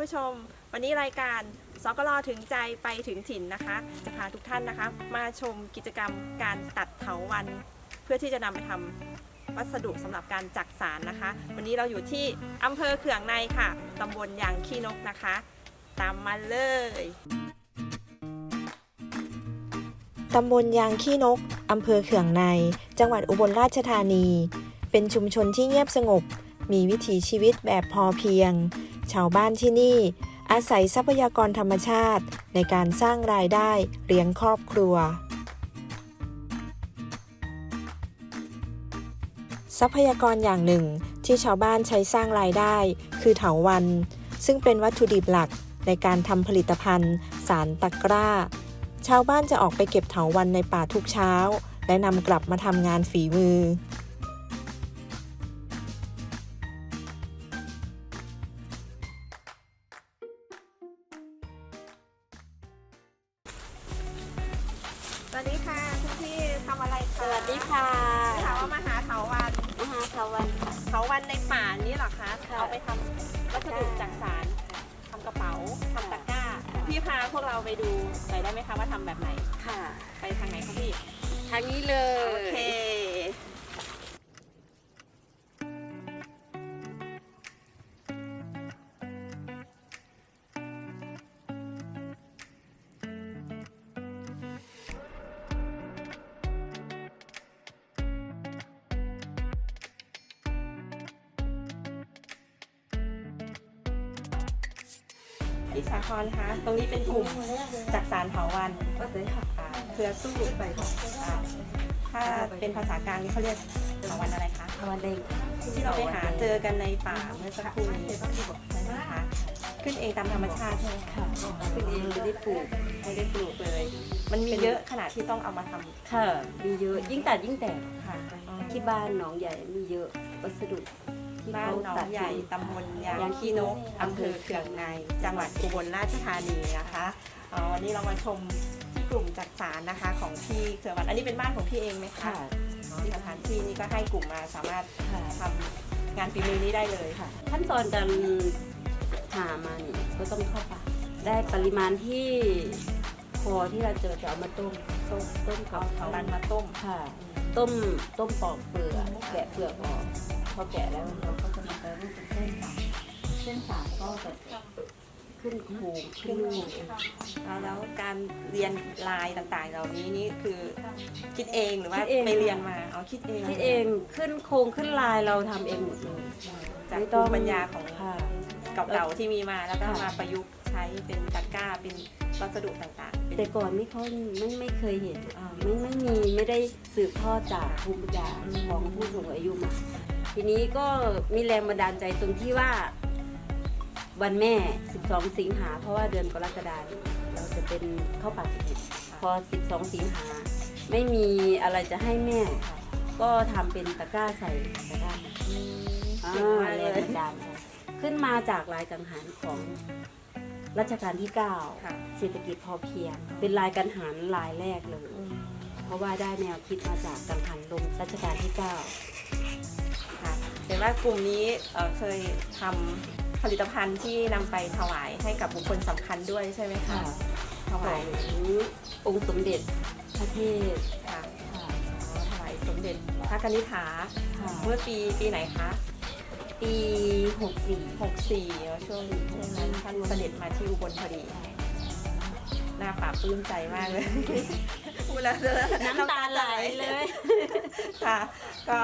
ค่ะท่านผู้ชม วันนี้รายการสกลถึงใจไปถึงถิ่นนะคะ จะพาทุกท่านนะคะ มาชมกิจกรรมการตัดเถาวัน เพื่อที่จะนำไปทำวัสดุสำหรับการจักสารนะคะ วันนี้เราอยู่ที่อำเภอเขื่องในค่ะตำบลยางขี้นกนะคะ ตามมาเลยตำบลยางขี้นกอำเภอเขื่องใน จังหวัดอุบลราชธานี เป็นชุมชนที่เงียบสงบ มีวิถีชีวิตแบบพอเพียง ชาวบ้านที่นี่ อาศัยทรัพยากรธรรมชาติ ในการสร้างรายได้เลี้ยงครอบครัว ทรัพยากรอย่างหนึ่งที่ชาวบ้านใช้สร้างรายได้ คือเถาวัน ซึ่งเป็นวัตถุดิบหลักในการทำผลิตภัณฑ์ สารตะกร้า ชาวบ้านจะออกไปเก็บเถาวันในป่าทุกเช้า และนำกลับมาทำงานฝีมือ สวัสดีค่ะคุณพี่ทำอะไรคะสวัสดีค่ะถามว่ามาหาเถาวันมหาสวรรค์เถาวันในป่านี้เหรอคะค่ะเอาไปทำวัสดุจักสารทำกระเป๋าทำตะกร้า พี่พาพวกเราไปดูหน่อยได้ไหมคะว่าทำแบบไหน ค่ะ ไปทางไหนคะพี่ ทางนี้เลย โอเค พี่สาครคะ ตรงนี้เป็นกลุ่มจักสารเถาวันก็เลยค่ะอ่าเครือสู้ไปอ่าถ้าเป็นภาษากลางนี่เขาเรียกเถาวันอะไรคะสวัสดีที่เราไปหาเจอกันในป่าเมื่อสักครู่นี้ใช่ไหมคะ ขึ้นเองตามธรรมชาติใช่ไหมคะค่ะคุณเองไม่ได้ปลูกไม่ได้ปลูกเลย มันมีเยอะขนาดที่ต้องเอามาทำค่ะ มีเยอะยิ่งตัดยิ่งแตกค่ะที่บ้านหนองใหญ่มีเยอะวัสดุที่ บ้านเขาหนองตัดใหญ่ ตำบลยางขี้นกอำเภอเขื่องใน จังหวัดอุบลราชธานีนะคะอ๋อวันนี้เรามาชมที่กลุ่มจักสารนะคะของพี่เครือวันอันนี้เป็นบ้านของพี่เองไหมคะค่ะอ๋อสถานที่นี้ก็ให้กลุ่มมาสามารถค่ะทำงานฝีมือนี้ได้เลยค่ะ ขั้นตอนการหามานี่ก็ต้องเข้าป่าได้ปริมาณที่พอที่เราเจอจะเอามาต้มต้มต้มกัเอาบเถาวันมาต้มค่ะ ต้มต้มปอกเปลือกแกะเปลือกออกพ อแกะแล้วเราก็จะมาแปรรูปเป็นเส้นสายเส้นสายก็จะขึ้นโคูขึ้นลูกแล้วการเรียนลายต่างๆ เหล่านี้นี่คือคิดเองหรือว่าคิดเอง ไปเรียนมาเอาคิดเองคิดเองขึ้นโครงขึ้นลายเราทำเองหมดเลยจากไม่ภูต้องมิปัญญาของค่ะ เก่าๆที่มีมาแล้วก็ค่ะ มาประยุกต์ใช้เป็นตะกร้าเป็นวัสดุต่างๆเป็น แต่ก่อนไม่ค่อยไม่ไม่เคยเห็นอ่าไม่ไม่มีไม่ได้สืบทอดจากภูมิปัญญาของผู้สูงอายุมา ทีนี้ก็มีแรงบันดาลใจตรงที่ว่าวันแม่ 12 สิงหา เพราะว่าเดือนกรกฎาคมเราจะเป็นเข้าวป่าสิบเอ็ดพอ 12 สิงหา ไม่มีอะไรจะให้แม่ ก็ทำเป็นตะกร้าใส่ตะกร้าเก่งมากแรเลงยบันดาลใจขึ้นมาจากลายกังหันของรัชกาลที่9ค่ะเศรษฐกิจพอเพียง เป็นลายกังหันลายแรกเลย เพราะว่าได้แนวคิดมาจากกังหันลมรัชกาลที่9ค่ะเห็นว่ากลุ่มนี้เอ่อเคยทำผลิตภัณฑ์ที่นำไปถวายให้กับบุคคลสำคัญด้วยใช่ไหมคะค่ะถวายขององค์สมเด็จพระเทพค่ะค่ะอ๋อถวายสมเด็จพระกนิษฐาค่ะเมื่อปีปีไหนคะ ปี 64 64เนอะช่วงช่วงนั้นท่านเสด็จมาที่อุบลพอดีหน้าปลาบปลื้มใจมากเลย พูดแล้วเจอน้ำตาไหลเลยค่ะ ก็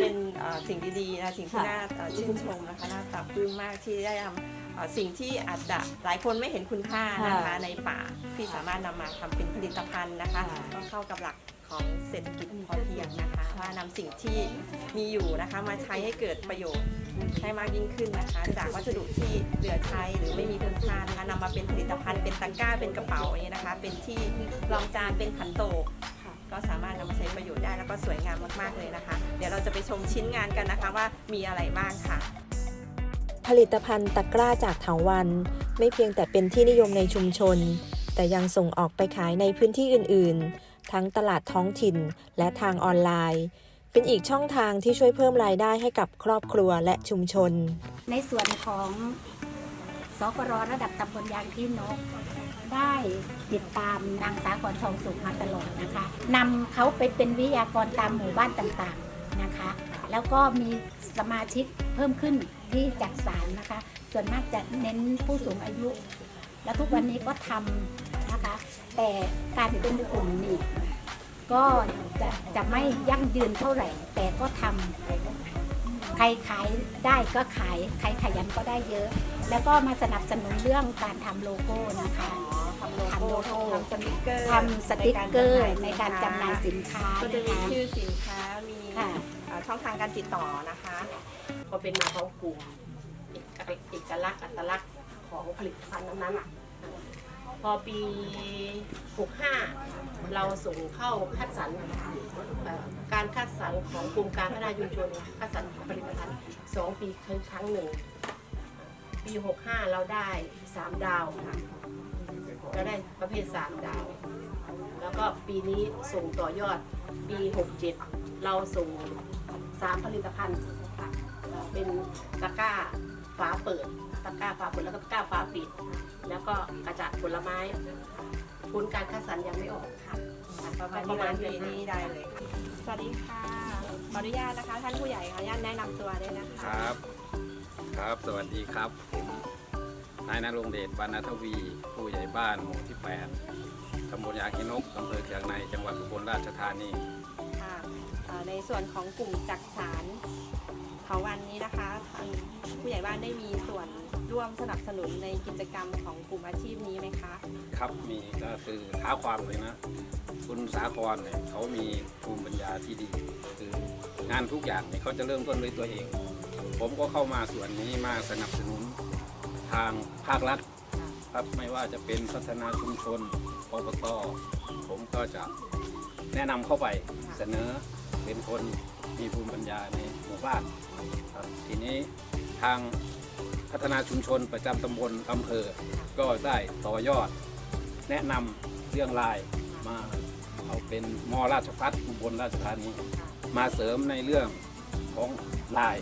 เป็นเอ่อสิ่งดีๆนะสิ่งที่ค่ะน่าเอ่อชื่นชมนะคะน่าปลาบปลื้มมากที่ได้ทำเอ่อสิ่งที่อาจจะหลายคนไม่เห็นคุณค่านะคะในป่าที่สามารถนำมาทำเป็นผลิตภัณฑ์นะคะก็เข้ากับหลักของเศรษฐกิจพอเพียงนะคะว่านำสิ่งที่มีอยู่นะคะมาใช้ให้เกิดประโยชน์ ให้มากยิ่งขึ้นนะคะ จากวัสดุที่เหลือใช้หรือไม่มีคุณค่านะคะนำมาเป็นผลิตภัณฑ์เป็นตะกร้าเป็นกระเป๋าอย่างนี้นะคะ เป็นที่รองจานเป็นขันโตกค่ะก็สามารถนำมาใช้ประโยชน์ได้แล้วก็สวยงามมากๆเลยนะคะ เดี๋ยวเราจะไปชมชิ้นงานกันนะคะว่ามีอะไรบ้างค่ะ ผลิตภัณฑ์ตะกร้าจากเถาวัน ไม่เพียงแต่เป็นที่นิยมในชุมชน แต่ยังส่งออกไปขายในพื้นที่อื่น ๆ ทั้งตลาดท้องถิ่นและทางออนไลน์ เป็นอีกช่องทางที่ช่วยเพิ่มรายได้ให้กับครอบครัวและชุมชน ในส่วนของสกรระดับตำบลยางที่นก ได้ติดตามนางสากรทองสุขมาตลอดนะคะนำเขาไปเป็นวิทยากรตามหมู่บ้านต่างๆนะคะ แล้วก็มีสมาชิกเพิ่มขึ้นที่จัดสารนะคะ ส่วนมากจะเน้นผู้สูงอายุ แล้วทุกวันนี้ก็ทำนะคะ แต่การเป็นกลุ่มนี่ ก็จะจะไม่ยั่งยืนเท่าไหร่ แต่ก็ทำใครขายได้ก็ขาย ใครขยันก็ได้เยอะ แล้วก็มาสนับสนุนเรื่องการทำโลโก้นะคะ ทำโลโก้ทำสติกเกอร์ทำสติกเกอร์ในการจำหน่ายสินค้าก็จะมีนะคะชื่อสินค้า มีค่ะเอ่อช่องทางการติดต่อนะคะ ก็เป็นมาของกลุ่มเอกเอกลักษณ์อัตลักษณ์ของผลิตภัณฑ์นั้นๆอะ พอปี 65 เราส่งเข้าคัดสรรการคัดสรรของกรมการพัฒนาชุมชนคัดสรรผลิตภัณฑ์สองปีครั้งครั้งหนึ่ง ปี 65 เราได้ 3 ดาวค่ะเราได้ประเภท 3 ดาว แล้วก็ปีนี้ส่งต่อยอดปี 67 เราส่ง 3 ผลิตภัณฑ์ค่ะเป็นตะกร้าฝาเปิดตะกร้าฝาเปิดแล้วก็ตะกร้าฝาปิด ก็กระจาดผลไม้ผลการคัดสรรยังไม่ออกค่ะประมาณนี้วันปีนี้ได้เลยค่ะสวัสดีค่ะ ขออนุญาตนะคะ ท่านผู้ใหญ่ขออนุญาตแนะนำตัวด้วยนะคคะรับ ครับ สวัสดีครับ ผมนายนรงเดชวรรณทวี ผู้ใหญ่บ้านหมู่ที่ 8ตำบลยางคินกอำเภอเชียงใน จังหวัดอุบลราชธานีค่ะเอ่อในส่วนของกลุ่มจักสารเขาวันนี้นะคะทางผู้ใหญ่บ้านได้มีส่วนร่วมสนับสนุนในกิจกรรมของกลุ่มอาชีพนี้ไหมคะ ครับมีก็คือท้าความเลยนะ คุณสาครเนี่ยเขามีภูมิปัญญาที่ดี คืองานทุกอย่างเนี่ยเขาจะเริ่มต้นด้วยตัวเอง ผมก็เข้ามาส่วนนี้มาสนับสนุนทางภาครัฐครับไม่ว่าจะเป็นพัฒนาชุมชนอบตผมก็จะแนะนำเข้าไปเสนอเป็นคนมีภูมิปัญญาใน หมู่บ้านครับทีนี้ทางพัฒนาชุมชนประจำตำบลอำเภอ ก็ได้ต่อยอด แนะนำเรื่องลายมาเอาเป็นมอราชพัฒน์อุบลราชธานีมาเสริมในเรื่องของลาย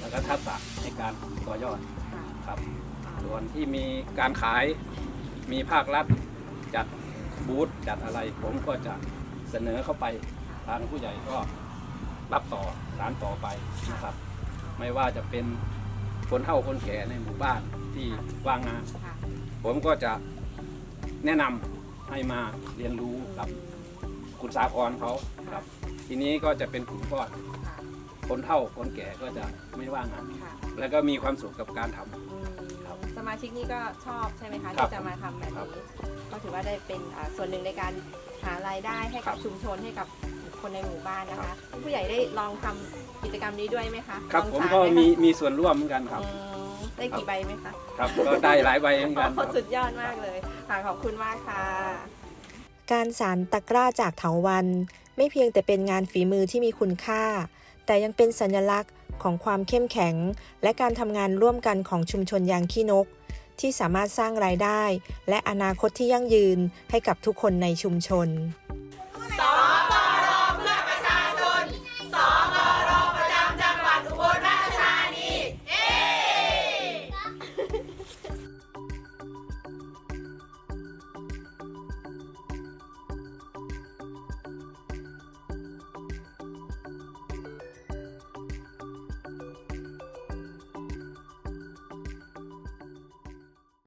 แล้วก็ทักษะในการต่อยอดครับ ส่วนที่มีการขายมีภาครัฐจัดบูธจัดอะไรผมก็จะเสนอเข้าไปทางผู้ใหญ่ก็ รับต่อสานต่อไปนะครับ ไม่ว่าจะเป็นคนเฒ่าคนแก่ในหมู่บ้านที่ว่างงานค่ะผมก็จะแนะนำให้มาเรียนรู้กับคุณสาครเขาครับ ทีนี้ก็จะเป็นกลุ่มก้อนค่ะคนเฒ่าคนแก่ก็จะไม่ว่างงาน ค่ะแล้วก็มีความสุขกับการทำ อืมครับสมาชิกนี่ก็ชอบใช่ไหมคะครับที่จะมาทำแบบครับนี้ ก็ถือว่าได้เป็นอ่าส่วนหนึ่งในการหารายได้ให้ครักับบชุมชนให้กับ คนในหมู่บ้านนะคะ ผู้ใหญ่ได้ลองทำกิจกรรมนี้ด้วยไหมคะครับลองผมสานก็ไหคะมีมีส่วนร่วมเหมือนกันครับ อืมได้กี่ใบไหมคะครับ ก็ได้หลายใบเหมือนกันคโอ้รับ สุดยอดมากเลยค่ะขอบคุณมากค่ะ การสารตะกร้าจากเถาวัน ไม่เพียงแต่เป็นงานฝีมือที่มีคุณค่า แต่ยังเป็นสัญลักษณ์ของความเข้มแข็ง และการทำงานร่วมกันของชุมชนยางขี้นก ที่สามารถสร้างรายได้ และอนาคตที่ยั่งยืนให้กับทุกคนในชุมชน